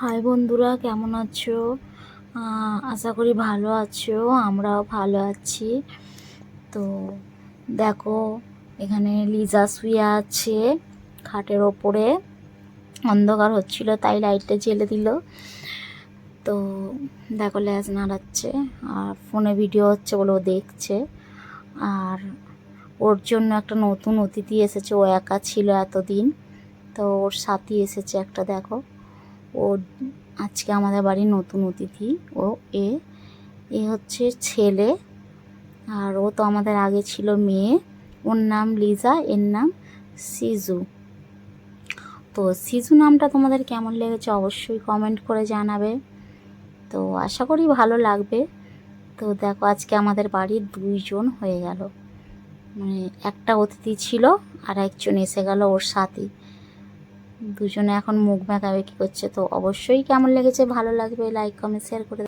High বন্ধুরা, কেমন আছো? আশা করি ভালো আছো, আমরাও ভালো আছি। তো দেখো, এখানে লিজা শুয়ে আছে খাটের ওপরে। অন্ধকার হচ্ছিল, তাই লাইটটা জ্বেলে দিল। তো দেখো, ল্যাজ নাড়াচ্ছে, আর ফোনে ভিডিও হচ্ছে বলে ও দেখছে। আর ওর জন্য একটা নতুন অতিথি এসেছে, ও একা ছিল এতদিন। তো ওর সাথী এসেছে একটা, দেখো। ও আজকে আমাদের বাড়ির নতুন অতিথি। ও, এ এ হচ্ছে ছেলে। আর ও তো আমাদের আগে ছিল মেয়ে। ওর নাম লিজা, এর নাম সিজু। তো সিজু নামটা তোমাদের কেমন লেগেছে অবশ্যই কমেন্ট করে জানাবে। তো আশা করি ভালো লাগবে। তো দেখো, আজকে আমাদের বাড়ির দুইজন হয়ে গেল। মানে একটা অতিথি ছিল আর একজন এসে গেল ওর সাথে। দুজনে এখন মুখ মেকাবেকি করছে, তো অবশ্যই কেমন লেগেছে, ভালো লাগবে লাইক কমেন্ট শেয়ার করে